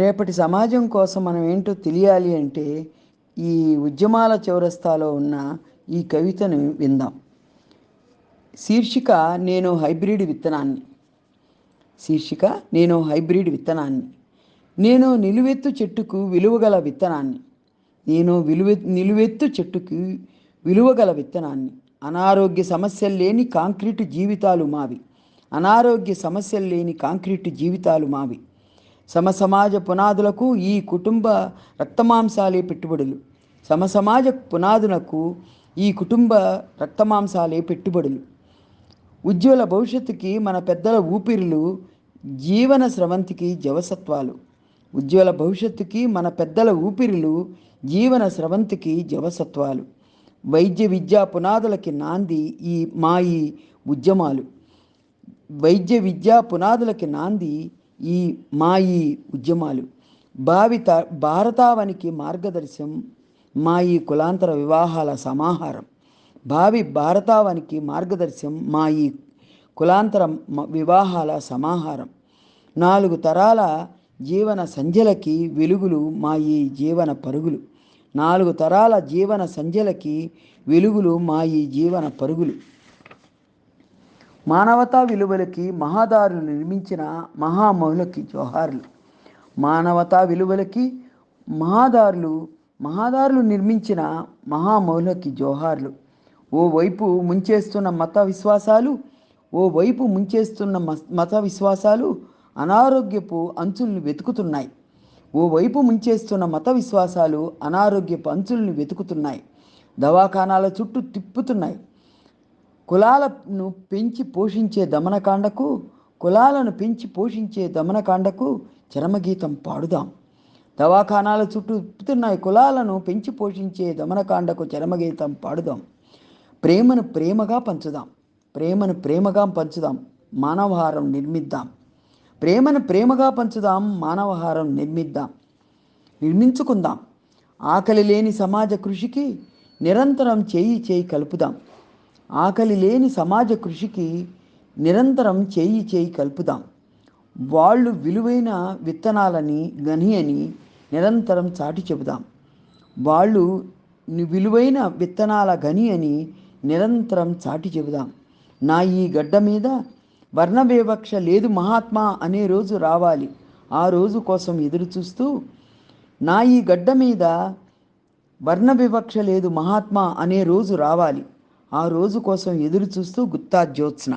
రేపటి సమాజం కోసం మనం ఏంటో తెలియాలి అంటే ఈ ఉద్యమాల చౌరస్తాలో ఉన్న ఈ కవితను విందాం. శీర్షిక నేను హైబ్రిడ్ విత్తనాన్ని. శీర్షిక నేను హైబ్రిడ్ విత్తనాన్ని. నేను నిలువెత్తు చెట్టుకు విలువగల విత్తనాన్ని. నేను విలువె నిలువెత్తు చెట్టుకు విలువగల విత్తనాన్ని. అనారోగ్య సమస్యలు లేని కాంక్రీటు జీవితాలు మావి. అనారోగ్య సమస్యలు లేని కాంక్రీటు జీవితాలు మావి. సమసమాజ పునాదులకు ఈ కుటుంబ రక్తమాంసాలే పెట్టుబడులు. సమసమాజ పునాదులకు ఈ కుటుంబ రక్తమాంసాలే పెట్టుబడులు. ఉజ్వల భవిష్యత్తుకి మన పెద్దల ఊపిరులు జీవన స్రవంతికి జవసత్వాలు. ఉజ్వల భవిష్యత్తుకి మన పెద్దల ఊపిరులు జీవన స్రవంతికి జవసత్వాలు. వైద్య విద్యా పునాదులకి నాంది ఈ మా ఈ ఉద్యమాలు. వైద్య విద్యా పునాదులకి నాంది ఈ మా ఈ ఉద్యమాలు. భావిత భారతావనికి మార్గదర్శనం మా ఈ కులాంతర వివాహాల సమాహారం. భావి భారతావనికి మార్గదర్శనం మా ఈ కులాంతర వివాహాల సమాహారం. నాలుగు తరాల జీవన సంధ్యలకి వెలుగులు మా ఈ జీవన పరుగులు. నాలుగు తరాల జీవన సంధ్యలకి వెలుగులు మా ఈ జీవన పరుగులు. మానవతా విలువలకి మహాదారులు నిర్మించిన మహామహులకి జోహార్లు మానవతా విలువలకి మహాదారులు మహాదారులు నిర్మించిన మహామౌలకి జోహార్లు ఓవైపు ముంచేస్తున్న మత విశ్వాసాలు ఓవైపు ముంచేస్తున్న మత విశ్వాసాలు అనారోగ్యపు అంచుల్ని వెతుకుతున్నాయి. ఓవైపు ముంచేస్తున్న మత విశ్వాసాలు అనారోగ్యపు అంచుల్ని వెతుకుతున్నాయి. దవాఖానాల చుట్టూ తిప్పుతున్నాయి. కులాలను పెంచి పోషించే దమనకాండకు కులాలను పెంచి పోషించే దమనకాండకు చరమగీతం పాడుదాం. దవాఖానాల చుట్టూ తిప్పుతున్నాయి కులాలను పెంచి పోషించే దమనకాండకు చరమగీతం పాడుదాం. ప్రేమను ప్రేమగా పంచుదాం. ప్రేమను ప్రేమగా పంచుదాం. మానవహారం నిర్మిద్దాం. ప్రేమను ప్రేమగా పంచుదాం. మానవహారం నిర్మిద్దాం. నిర్మించుకుందాం. ఆకలి లేని సమాజ కృషికి నిరంతరం చేయి చేయి కలుపుదాం. ఆకలి లేని సమాజ కృషికి నిరంతరం చేయి చేయి కలుపుదాం. వాళ్ళు విలువైన విత్తనాలని గని అని నిరంతరం చాటి చెబుదాం. వాళ్ళు విలువైన విత్తనాల గని అని నిరంతరం చాటి చెబుదాం. నా ఈ గడ్డ మీద వర్ణ వివక్ష లేదు మహాత్మా అనే రోజు రావాలి. ఆ రోజు కోసం ఎదురు చూస్తూ నా ఈ గడ్డ మీద వర్ణ వివక్ష లేదు మహాత్మా అనే రోజు రావాలి. ఆ రోజు కోసం ఎదురు చూస్తూ గుత్తా జ్యోత్స్న